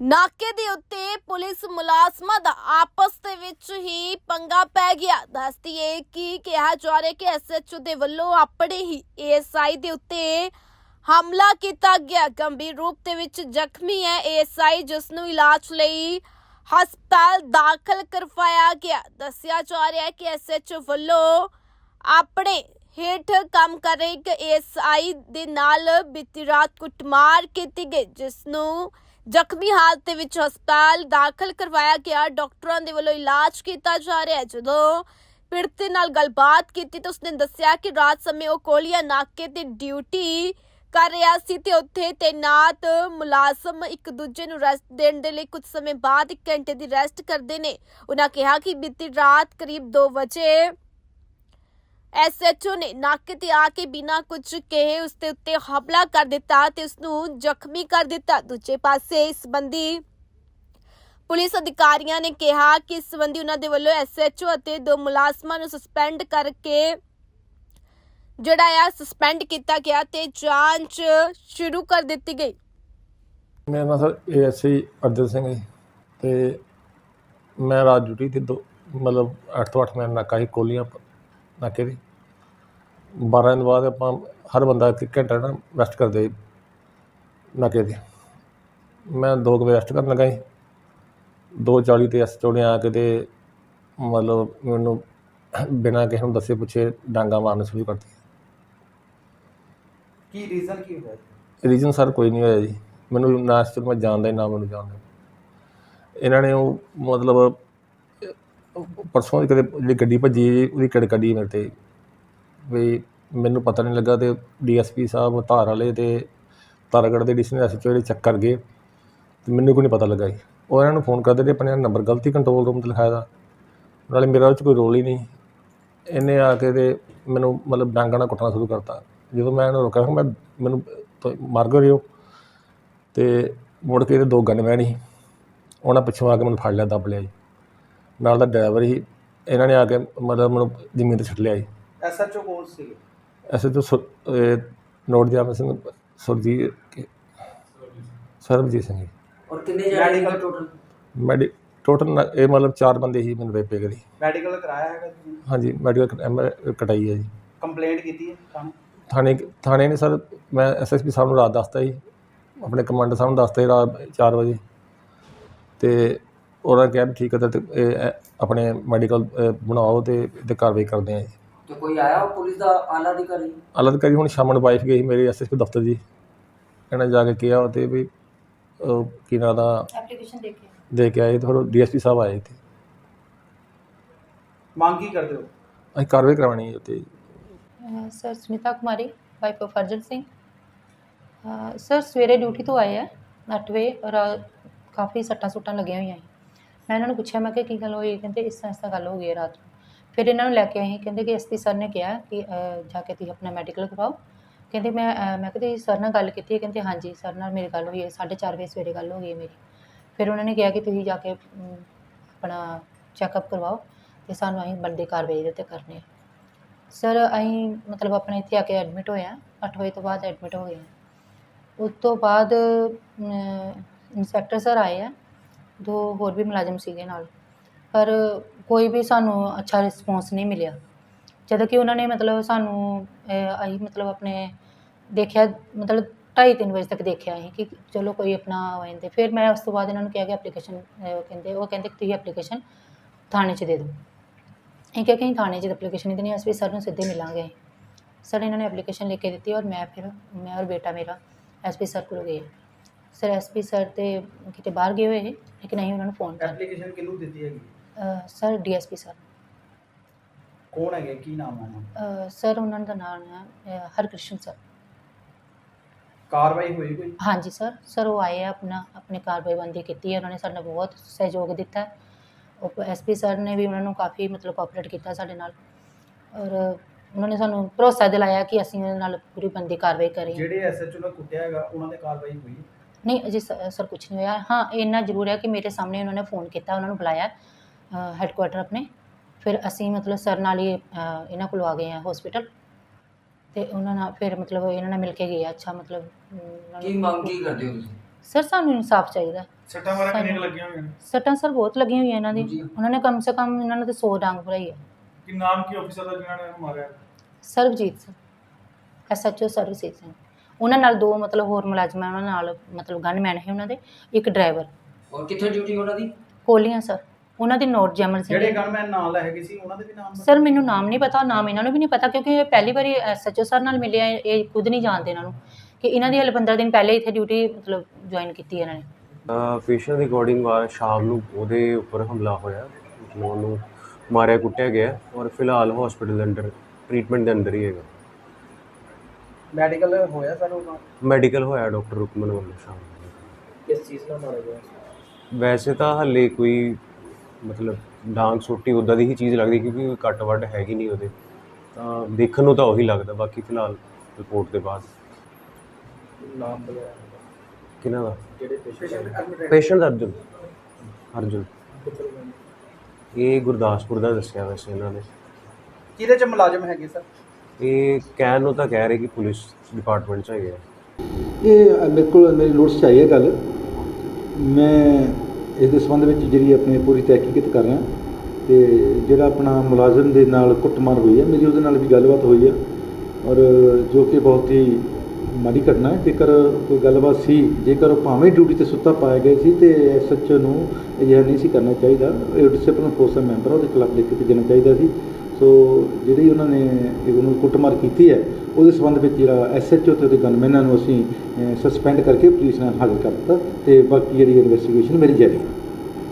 ਨਾਕੇ ਦੇ ਉੱਤੇ ਪੁਲਿਸ ਮੁਲਾਜ਼ਮਾਂ ਦਾ ਆਪਸ ਦੇ ਵਿੱਚ ਹੀ ਪੰਗਾ ਪੈ ਗਿਆ। ਦੱਸਦੀ ਏ ਕਿ ਕਿਹਾ ਜਾ ਰਿਹਾ ਕਿ ਐਸਐਚਓ ਦੇ ਵੱਲੋਂ ਆਪਣੇ ਹੀ ਏਐਸਆਈ ਦੇ ਉੱਤੇ ਹਮਲਾ ਕੀਤਾ ਗਿਆ। ਗੰਭੀਰ ਰੂਪ ਦੇ ਵਿੱਚ ਜ਼ਖਮੀ ਹੈ ਏਐਸਆਈ ਜਿਸ ਨੂੰ ਇਲਾਜ ਲਈ ਹਸਪਤਾਲ ਦਾਖਲ ਕਰਵਾਇਆ ਗਿਆ। ਦੱਸਿਆ ਜਾ ਰਿਹਾ ਹੈ ਕਿ ਐਸਐਚਓ ਵੱਲੋਂ ਆਪਣੇ ਹੇਠ ਕੰਮ ਕਰ ਰਹੇ ਇੱਕ ਏਐਸਆਈ ਦੇ ਨਾਲ ਬੀਤੀ ਰਾਤ ਕੁੱਟਮਾਰ ਕੀਤੀ ਗਈ, ਜਿਸ ਨੂੰ ਜ਼ਖਮੀ ਹਾਲਤ ਦੇ ਵਿੱਚ ਹਸਪਤਾਲ ਦਾਖਲ ਕਰਵਾਇਆ ਗਿਆ। ਡਾਕਟਰਾਂ ਦੇ ਵੱਲੋਂ ਇਲਾਜ ਕੀਤਾ ਜਾ ਰਿਹਾ ਹੈ। ਜਦੋਂ ਪੀੜਤ ਨਾਲ ਗੱਲਬਾਤ ਕੀਤੀ ਤਾਂ ਉਸਨੇ ਦੱਸਿਆ ਕਿ ਰਾਤ ਸਮੇਂ ਉਹ ਕੋਲੀਆ ਨਾਕੇ ਤੇ ਡਿਊਟੀ ਕਰ ਰਿਹਾ ਸੀ ਤੇ ਉੱਥੇ ਤੈਨਾਤ ਮੁਲਾਜ਼ਮ ਇੱਕ ਦੂਜੇ ਨੂੰ ਰੈਸਟ ਦੇਣ ਦੇ ਲਈ ਕੁਝ ਸਮੇਂ ਬਾਅਦ 1 ਘੰਟੇ ਦੀ ਰੈਸਟ ਕਰਦੇ ਨੇ। ਉਹਨਾਂ ਕਿਹਾ ਕਿ ਬੀਤੀ ਰਾਤ ਕਰੀਬ 2 ਵਜੇ ਐਸਐਚਓ ਨੇ ਨਾਕੇ ਤੇ ਆ ਕੇ ਬਿਨਾਂ ਕੁਝ ਕਹੇ ਉਸ ਦੇ ਉੱਤੇ ਹਮਲਾ ਕਰ ਦਿੱਤਾ ਤੇ ਉਸ ਨੂੰ ਜ਼ਖਮੀ ਕਰ ਦਿੱਤਾ। ਦੂਜੇ ਪਾਸੇ ਇਸ ਸੰਬੰਧੀ ਪੁਲਿਸ ਅਧਿਕਾਰੀਆਂ ਨੇ ਕਿਹਾ ਕਿ ਇਸ ਸੰਬੰਧੀ ਉਹਨਾਂ ਦੇ ਵੱਲੋਂ ਐਸਐਚਓ ਅਤੇ ਦੋ ਮੁਲਾਜ਼ਮਾਂ ਨੂੰ ਸਸਪੈਂਡ ਕਰਕੇ ਜਿਹੜਾ ਆ ਸਸਪੈਂਡ ਕੀਤਾ ਗਿਆ ਤੇ ਜਾਂਚ ਸ਼ੁਰੂ ਕਰ ਦਿੱਤੀ ਗਈ। ਮੇਰਾ ਨਾਮ ਸਰ ਏਐਸਆਈ ਅਰਜਨ ਸਿੰਘ ਹੈ ਤੇ ਮੈਂ ਰਾਤ ਡਿਊਟੀ ਤੇ ਦੋ ਮਤਲਬ 8 ਤੋਂ 8 ਮੈਂ ਨਾਕਾ ਸੀ ਕੋਲੀਆਂ ਨਾਕੇ ਦੀ 12 ਦਿਨ ਬਾਅਦ ਆਪਾਂ ਹਰ ਬੰਦਾ ਇੱਕ ਘੰਟਾ ਨਾ ਰੈਸਟ ਕਰਦੇ ਨਾਕੇ ਦੀ ਮੈਂ ਦੋ ਕੁ ਵਜੇ ਰੈਸਟ ਕਰਨ ਲੱਗਾ ਸੀ 2:40 ਤੇ ਐਸਚਓ ਨੇ ਆ ਕੇ ਤੇ ਮਤਲਬ ਮੈਨੂੰ ਬਿਨਾਂ ਕਿਸੇ ਨੂੰ ਦੱਸੇ ਪੁੱਛੇ ਡਾਂਗਾ ਮਾਰਨਾ ਸ਼ੁਰੂ ਕਰਤੀ ਕੀ ਰੀਜ਼ਨ ਕੀ ਹੋਇਆ? ਰੀਜਨ ਸਰ ਕੋਈ ਨਹੀਂ ਹੋਇਆ ਜੀ। ਮੈਨੂੰ ਨਾ ਤੋਂ ਮੈਂ ਜਾਣਦਾ ਹੀ ਨਾ ਮੈਨੂੰ ਜਾਣਦਾ। ਇਹਨਾਂ ਨੇ ਉਹ ਮਤਲਬ ਅਹ, ਪਰਸੋਂ ਕਦੇ ਜਿਹੜੀ ਗੱਡੀ ਭੱਜੀ ਜੀ, ਉਹਦੀ ਕੜ ਕੱਢੀ ਮੇਰੇ ਤੇ। ਵੀ ਮੈਨੂੰ ਪਤਾ ਨਹੀਂ ਲੱਗਾ ਤੇ ਡੀਐਸਪੀ ਸਾਹਿਬ ਧਾਰ ਵਾਲੇ ਤੇ ਤਾਰਾਗੜ੍ਹ ਦੇ ਡੀਸੀ ਐਸਐਚਓ ਜਿਹੜੇ ਚੈੱਕ ਕਰ ਗਏ ਤੇ ਮੈਨੂੰ ਕੋਈ ਨਹੀਂ ਪਤਾ ਲੱਗਾ ਜੀ। ਉਹ ਇਹਨਾਂ ਨੂੰ ਫੋਨ ਕਰਦੇ ਤੇ ਆਪਣੇ ਨੰਬਰ ਗਲਤੀ ਕੰਟਰੋਲ ਰੂਮ ਤੇ ਲਿਖਾਇਆ। ਦਾ ਨਾਲੇ ਮੇਰਾ ਉਹ 'ਚ ਕੋਈ ਰੋਲ ਹੀ ਨਹੀਂ। ਇਹਨੇ ਆ ਕੇ ਤੇ ਮੈਨੂੰ ਮਤਲਬ ਡਾਂਗਾਂ ਨਾਲ ਕੁੱਟਣਾ ਸ਼ੁਰੂ ਕਰਤਾ। ਜਦੋਂ ਮੈਂ ਇਹਨੂੰ ਰੋਕਿਆ ਮੈਂ ਮੈਨੂੰ ਤ- ਮਾਰ ਗਏ ਹੋ ਤੇ ਮੁੜ ਕੇ ਇਹਦੇ ਦੋ ਗਨਮੈਨ ਸੀ ਉਹਨਾਂ ਪਿੱਛੋਂ ਆ ਕੇ ਮੈਨੂੰ ਫੜ ਲਿਆ ਦੱਬ ਲਿਆ ਜੀ। ਨਾਲ ਦਾ ਡਰਾਈਵਰ ਸੀ ਇਹਨਾਂ ਨੇ ਆ ਕੇ ਮਤਲਬ ਮੈਨੂੰ ਜ਼ਮੀਨ ਤੇ ਛੱਡ ਲਿਆ ਜੀ। ਐਸਐਚਓ ਕੌਣ ਸੀ? ਐਸੇ ਤੋਂ ਨੋਟ ਜਾਮ ਸਿੰਘ ਸੁਰਜੀਤ ਸਰਬਜੀਤ ਸਿੰਘ ਜੀ। ਔਰ ਕਿੰਨੇ ਜਾਣੇ ਸੀਗੇ ਟੋਟਲ ਮੈਡੀ ਟੋਟਲ ਇਹ ਮਤਲਬ ਚਾਰ ਬੰਦੇ ਸੀ ਮੈਨੂੰ ਪੇਪੇ ਕਰੀ ਮੈਡੀਕਲ ਕਰਾਇਆ ਹੈਗਾ ਤੁਸੀਂ? ਹਾਂਜੀ ਮੈਡੀਕਲ ਕਟਾਈ ਹੈ ਜੀ। ਕੰਪਲੇਂਟ ਕੀਤੀ ਹੈ ਥਾਣੇ ਥਾਣੇ ਨੇ ਸਰ ਮੈਂ ਐਸਐਸਪੀ ਸਾਹਿਬ ਨੂੰ ਰਾਤ ਦੱਸਤਾ ਜੀ। ਆਪਣੇ ਕਮਾਂਡਰ ਸਾਹਿਬ ਨੂੰ ਦੱਸਤਾ ਜੀ ਰਾਤ 4 ਵਜੇ। ਤੇ ਉਹਨਾਂ ਨੇ ਕਿਹਾ ਵੀ ਠੀਕ ਹੈ ਤੇ ਇਹ ਇਹ ਆਪਣੇ ਮੈਡੀਕਲ ਬਣਾਓ ਤੇ ਤੇ ਕਾਰਵਾਈ ਕਰਦੇ ਆ ਜੀ। ਤੇ ਕੋਈ ਆਇਆ ਉਹ ਪੁਲਿਸ ਦਾ ਆਲਾ ਅਧਿਕਾਰੀ? ਅਲੱਦਕਾਰੀ ਹੁਣ ਸ਼ਾਮ ਨੂੰ ਵਾਈਫ ਗਈ ਸੀ ਮੇਰੇ ਐਸਐਸਪੀ ਦਫ਼ਤਰ ਜੀ। ਇਹਨਾਂ ਜਾ ਕੇ ਕਿਹਾ ਤੇ ਵੀ ਉਹ ਕੀ ਨਾਂ ਦਾ ਐਪਲੀਕੇਸ਼ਨ ਦੇਖੇ ਦੇ ਕੇ ਆਏ ਤੇ ਫਿਰ ਡੀਐਸਪੀ ਸਾਹਿਬ ਆਏ ਤੇ ਮੰਗ ਕੀ ਕਰਦੇ ਹੋ? ਅਸੀਂ ਕਾਰਵਾਈ ਕਰਵਾਉਣੀ ਹੈ ਤੇ ਅਹ sir Smita Kumari wife of Arjan Singh. Uh sir ਸਵੇਰੇ ਡਿਊਟੀ ਤੋਂ ਆਏ ਆ 8 ਵਜੇ ਔਰ ਕਾਫੀ ਸੱਟਾਂ ਸੁੱਟਾਂ ਲੱਗੀਆਂ ਹੋਈਆਂ ਸੀ ਮੈਂ ਇਹਨਾਂ ਨੂੰ ਪੁੱਛਿਆ, ਮੈਂ ਕਿ ਕੀ ਗੱਲ ਹੋਈ? ਕਹਿੰਦੇ, ਇਸ ਤਰ੍ਹਾਂ ਇਸ ਤਰ੍ਹਾਂ ਗੱਲ ਹੋ ਗਈ ਹੈ ਰਾਤ ਨੂੰ। ਫਿਰ ਇਹਨਾਂ ਨੂੰ ਲੈ ਕੇ ਆਏ, ਕਹਿੰਦੇ ਕਿ ਐਸਪੀ ਸਰ ਨੇ ਕਿਹਾ ਕਿ ਜਾ ਕੇ ਤੁਸੀਂ ਆਪਣਾ ਮੈਡੀਕਲ ਕਰਵਾਓ। ਕਹਿੰਦੇ, ਮੈਂ ਮੈਂ ਕਿਹਾ, ਤੁਸੀਂ ਸਰ ਨਾਲ ਗੱਲ ਕੀਤੀ ਹੈ? ਕਹਿੰਦੇ, ਹਾਂਜੀ, ਸਰ ਨਾਲ ਮੇਰੀ ਗੱਲ ਹੋਈ ਹੈ 4:30 ਵਜੇ ਸਵੇਰੇ ਗੱਲ ਹੋ ਗਈ ਹੈ ਮੇਰੀ। ਫਿਰ ਉਹਨਾਂ ਨੇ ਕਿਹਾ ਕਿ ਤੁਸੀਂ ਜਾ ਕੇ ਆਪਣਾ ਚੈੱਕਅਪ ਕਰਵਾਓ ਤੇ ਸਾਨੂੰ ਅਸੀਂ ਬੰਦੇ ਕਾਰਵਾਈ ਦੇ ਉੱਤੇ ਕਰਨੇ ਆ। ਸਰ, ਅਸੀਂ ਮਤਲਬ ਆਪਣੇ ਇੱਥੇ ਆ ਕੇ ਐਡਮਿਟ ਹੋਇਆ ਆ 8 ਵਜੇ ਤੋਂ ਬਾਅਦ ਐਡਮਿਟ ਹੋ ਗਏ ਉਸ ਤੋਂ ਬਾਅਦ ਇੰਸਪੈਕਟਰ ਸਰ ਆਏ ਆ ਦੋ ਹੋਰ ਵੀ ਮੁਲਾਜ਼ਮ ਸੀਗੇ ਨਾਲ। ਪਰ ਕੋਈ ਵੀ ਸਾਨੂੰ ਅੱਛਾ ਰਿਸਪੌਂਸ ਨਹੀਂ ਮਿਲਿਆ। ਜਦੋਂ ਕਿ ਉਹਨਾਂ ਨੇ ਮਤਲਬ ਸਾਨੂੰ ਅਹ, ਅਸੀਂ ਮਤਲਬ ਆਪਣੇ ਦੇਖਿਆ ਮਤਲਬ ਢਾਈ ਤਿੰਨ ਵਜੇ ਤੱਕ ਦੇਖਿਆ ਅਸੀਂ ਕਿ ਚਲੋ ਕੋਈ ਆਪਣਾ ਆ ਜਾਂਦੇ। ਫਿਰ ਮੈਂ ਉਸ ਤੋਂ ਬਾਅਦ ਇਹਨਾਂ ਨੂੰ ਕਿਹਾ ਕਿ ਐਪਲੀਕੇਸ਼ਨ ਕਹਿੰਦੇ ਉਹ ਕਹਿੰਦੇ ਕਿ ਤੁਸੀਂ ਐਪਲੀਕੇਸ਼ਨ ਥਾਣੇ 'ਚ ਦੇ ਦਿਓ। ਇਹ ਕਿਹਾ ਕਿ ਅਸੀਂ ਥਾਣੇ 'ਚ ਐਪਲੀਕੇਸ਼ਨ ਨਹੀਂ ਦੇਣੀ ਅਸੀਂ ਸਰ ਨੂੰ ਸਿੱਧੇ ਮਿਲਾਂਗੇ। ਸਰ ਇਹਨਾਂ ਨੇ ਐਪਲੀਕੇਸ਼ਨ ਲਿਖ ਕੇ ਦਿੱਤੀ ਔਰ ਮੈਂ ਫਿਰ ਮੈਂ ਔਰ ਬੇਟਾ ਮੇਰਾ ਐਸਪੀ ਸਰ ਕੋਲ ਗਏ। ਸਰ ਐਸਪੀ ਸਰ ਤੇ ਕਿਤੇ ਬਾਹਰ ਗਏ ਹੋਏ ਲੇਕਿਨ ਅਸੀਂ ਉਹਨਾਂ ਨੂੰ ਫੋਨ ਕਰ ਐਪਲੀਕੇਸ਼ਨ ਕਿਹਨੂੰ ਦਿੱਤੀ ਹੈਗੀ? Sir DSP sir. ਕੌਣ ਹੈਗੇ? ਕੀ ਨਾਮ ਹੈ ਉਹਨਾਂ ਦਾ? ਸਰ ਉਹਨਾਂ ਦਾ ਨਾਮ ਹੈ ਅਹ, ਹਰਕ੍ਰਿਸ਼ਨ ਸਰ। ਕਾਰਵਾਈ ਹੋਈ ਕੋਈ? ਹਾਂਜੀ ਸਰ ਸਰ ਉਹ ਆਏ ਆ ਆਪਣਾ ਆਪਣੀ ਕਾਰਵਾਈਬੰਦੀ ਕੀਤੀ ਹੈ ਉਹਨਾਂ ਨੇ ਸਾਨੂੰ ਬਹੁਤ ਸਹਿਯੋਗ ਦਿੱਤਾ ਹੈ। ਉਹ ਐਸਪੀ ਸਰ ਨੇ ਵੀ ਉਹਨਾਂ ਨੂੰ ਕਾਫੀ ਮਤਲਬ ਕੋਆਪਰੇਟ ਕੀਤਾ ਸਾਡੇ ਨਾਲ। ਔਰ ਉਹਨਾਂ ਨੇ ਸਾਨੂੰ ਭਰੋਸਾ ਦਿਲਾਇਆ ਕਿ ਅਸੀਂ ਉਹਨਾਂ ਨਾਲ ਪੂਰੀ ਬੰਦੀ ਕਾਰਵਾਈ ਕਰਾਂਗੇ। ਜਿਹੜੇ ਐਸਐਚਓ ਨੇ ਕੁੱਟਿਆ ਹੈਗਾ ਉਹਨਾਂ ਤੇ ਕਾਰਵਾਈ ਹੋਈ? ਨਹੀਂ ਅਜੇ ਸਰ ਕੁਝ ਨਹੀਂ ਹੋਇਆ। ਹਾਂ ਇੰਨਾ ਜ਼ਰੂਰ ਹੈ ਕਿ ਮੇਰੇ ਸਾਹਮਣੇ ਉਹਨਾਂ ਨੇ ਫੋਨ ਕੀਤਾ ਉਹਨਾਂ ਨੂੰ ਬੁਲਾਇਆ ਹੈੱਡਕੁਆਟਰ ਆਪਣੇ। ਫਿਰ ਅਸੀਂ ਮਤਲਬ ਸਰ ਨਾਲ ਹੀ ਇਹਨਾਂ ਕੋਲ ਆ ਗਏ ਆ ਹਸਪੀਟਲ ਤੇ ਉਹਨਾਂ ਨਾਲ ਫਿਰ ਮਤਲਬ ਇਹਨਾਂ ਨਾਲ ਮਿਲ ਕੇ ਗਏ ਆ ਅੱਛਾ ਮਤਲਬ ਉਹਨਾਂ ਕੀ ਨੂੰ- ਮੰਗ ਕੀ ਕਰਦੇ ਹੋ ਤੁਸੀਂ? ਸਰ ਸਾਨੂੰ ਇਨਸਾਫ ਚਾਹੀਦਾ। ਸੱਟਾਂ ਮਾਰਾ ਕਿੰਨੀਆਂ ਕੁ ਸਾਨੂੰ- ਲੱਗੀਆਂ ਹੋਈਆਂ ਨੇ? ਸੱਟਾਂ ਸਰ ਬਹੁਤ ਲੱਗੀਆਂ ਹੋਈਆਂ ਇਹਨਾਂ ਦੀ। ਜੀ। ਉਹਨਾਂ ਨੇ ਕਮ ਸੇ ਕਮ ਇਹਨਾਂ ਨੇ ਤੇ 100 ਡਾਂਗ ਭਰਾਈ ਹੈ ਕਿ ਨਾਮ ਕੀ ਆਫੀਸਰ ਦਾ ਜਿਨ੍ਹਾਂ ਨੇ ਇਹਨੂੰ ਮਾਰਿਆ? ਸਰਬਜੀਤ ਸਿੰਘ। ਐਸਐਚਓ ਸਰਬਜੀਤ ਸਿੰਘ। ਉਹਨਾਂ ਨਾਲ ਦੋ ਮਤਲਬ ਹੋਰ ਮੁਲਾਜ਼ਮ ਹੈ ਉਹਨਾਂ ਨਾਲ ਮਤਲਬ ਗਨਮੈਨ ਹੈ ਉਹਨਾਂ ਦੇ ਇੱਕ ਡਰਾਈਵਰ ਔਰ ਕਿੱਥੇ ਡਿਊਟੀ ਉਹਨਾਂ ਦੀ? ਕੋਲੀਆਂ ਸਰ ਉਹਨਾਂ ਦੀ ਨੋਟ ਜਮਨ ਸਿੰਘ ਜਿਹੜੇ ਗਨਮੈਨ ਨਾਲ ਹੈਗੇ ਸੀ? ਉਹਨਾਂ ਦੇ ਵੀ ਨਾਮ ਸਰ ਮੈਨੂੰ ਨਾਮ ਨਹੀਂ ਪਤਾ ਨਾਮ ਇਹਨਾਂ ਨੂੰ ਵੀ ਨਹੀਂ ਪਤਾ ਕਿਉਂਕਿ ਇਹ ਪਹਿਲੀ ਵਾਰੀ ਐਸਐਚਓ ਸਰ ਨਾਲ ਮਿਲਿਆ ਇਹ- ਇਹ ਖੁਦ ਨਹੀਂ ਜਾਣਦੇ ਇਹਨਾਂ ਨੂੰ ਕਿ ਇਹਨਾਂ ਦੀ ਹਲੇ 15 ਦਿਨ ਪਹਿਲੇ ਇੱਥੇ ਡਿਊਟੀ ਮਤਲਬ ਜੁਆਇਨ ਕੀਤੀ ਇਹਨਾਂ ਨੇ। ਪੇਸ਼ੈਂਟ ਦੇ ਅਕੋਰਡਿੰਗ ਸ਼ਾਮ ਨੂੰ ਉਹਦੇ ਉੱਪਰ ਹਮਲਾ ਹੋਇਆ ਮਤਲਬ ਉਹਨੂੰ ਮਾਰਿਆ ਕੁੱਟਿਆ ਗਿਆ ਔਰ ਫਿਲਹਾਲ ਹਸਪੀਟਲ ਦੇ ਅੰਦਰ ਟ੍ਰੀਟਮੈਂਟ ਦੇ ਅੰਦਰ ਹੀ ਹੈਗਾ। ਮੈਡੀਕਲ ਹੋਇਆ ਸਰ ਮੈਡੀਕਲ ਹੋਇਆ ਡਾਕਟਰ ਰੁਕਮਨ ਵੱਲੋਂ ਸ਼ਾਮ ਨੂੰ। ਕਿਸ ਚੀਜ਼ ਨਾਲ ਮਾਰਿਆ ਗਿਆ ਵੈਸੇ ਤਾਂ ਹੱਲੇ ਕੋਈ ਮਤਲਬ ਡਾਂਗ ਸੋਟੀ ਉਦਾਂ ਦੀ ਹੀ ਚੀਜ਼ ਲੱਗਦੀ ਕਿਉਂਕਿ ਕੋਈ ਕੱਟ ਵੱਡ ਹੈਗੀ ਨਹੀਂ ਉਹਦੇ। ਤਾਂ ਦੇਖਣ ਨੂੰ ਤਾਂ ਉਹੀ ਲੱਗਦਾ ਬਾਕੀ ਫਿਲਹਾਲ ਰਿਪੋਰਟ ਦੇ ਬਾਅਦ। ਨਾਮ ਵਗੈਰਾ ਕਿਹਨਾਂ ਦਾ? ਜਿਹੜੇ ਪੇਸ਼ੈਂਟ ਪੇਸ਼ੈਂਟ ਅਰਜੁਨ। ਅਰਜੁਨ। ਇਹ ਗੁਰਦਾਸਪੁਰ ਦਾ ਦੱਸਿਆ ਵੈਸੇ ਇਹਨਾਂ ਨੇ। ਕਿਹਦੇ ਚ ਮੁਲਾਜ਼ਮ ਹੈਗੇ ਸਰ? ਇਹ ਕਹਿਣ ਨੂੰ ਤਾਂ ਕਹਿ ਰਹੇ ਕਿ ਪੁਲਿਸ ਡਿਪਾਰਟਮੈਂਟ ਚ ਹੈਗੇ ਆ। ਇਹ ਅ, ਮੇਰੇ ਕੋਲ ਮੇਰੀ ਨੋਟਿਸ 'ਚ ਆਈ ਹੈ ਗੱਲ। ਮੈਂ ਇਸ ਦੇ ਸੰਬੰਧ ਵਿੱਚ ਜਿਹੜੀ ਆਪਣੀ ਪੂਰੀ ਤਹਿਕੀਕਤ ਕਰ ਰਿਹਾ। ਤੇ ਜਿਹੜਾ ਆਪਣਾ ਮੁਲਾਜ਼ਮ ਦੇ ਨਾਲ ਕੁੱਟਮਾਰ ਹੋਈ ਹੈ ਮੇਰੀ ਉਹਦੇ ਨਾਲ ਵੀ ਗੱਲਬਾਤ ਹੋਈ ਹੈ। ਔਰ ਜੋ ਕਿ ਬਹੁਤ ਹੀ ਮਾੜੀ ਘਟਨਾ ਹੈ। ਜੇਕਰ ਕੋਈ ਗੱਲਬਾਤ ਸੀ ਜੇਕਰ ਉਹ ਭਾਵੇਂ ਡਿਊਟੀ ਤੇ ਸੁੱਤਾ ਪਾਇਆ ਗਿਆ ਸੀ ਤੇ ਐਸਐਚਓ ਨੂੰ ਅਜਿਹਾ ਨਹੀਂ ਸੀ ਕਰਨਾ ਚਾਹੀਦਾ। ਇਹ ਡਿਸਪਲਿਨ ਫੋਰਸ ਦਾ ਮੈਂਬਰ ਆ, ਉਹਦੇ ਖਿਲਾਫ ਲਿਖ ਕੇ ਭੇਜਣਾ ਚਾਹੀਦਾ ਸੀ। ਸੋ ਜਿਹੜੀ ਉਹਨਾਂ ਨੇ ਉਹਨੂੰ ਕੁੱਟਮਾਰ ਕੀਤੀ ਹੈ, ਉਹਦੇ ਸੰਬੰਧ ਵਿੱਚ ਜਿਹੜਾ ਐਸਐਚਓ ਤੇ ਉਹਦੇ ਗਨਮੈਨਾਂ ਨੂੰ ਅਸੀਂ ਸਸਪੈਂਡ ਕਰਕੇ ਪੁਲਿਸ ਨਾਲ ਹਾਜ਼ਰ ਕਰ ਦਿੱਤਾ ਤੇ ਬਾਕੀ ਜਿਹੜੀ ਇਨਵੈਸਟੀਗੇਸ਼ਨ ਮੇਰੀ ਜਾਰੀ ਹੈ।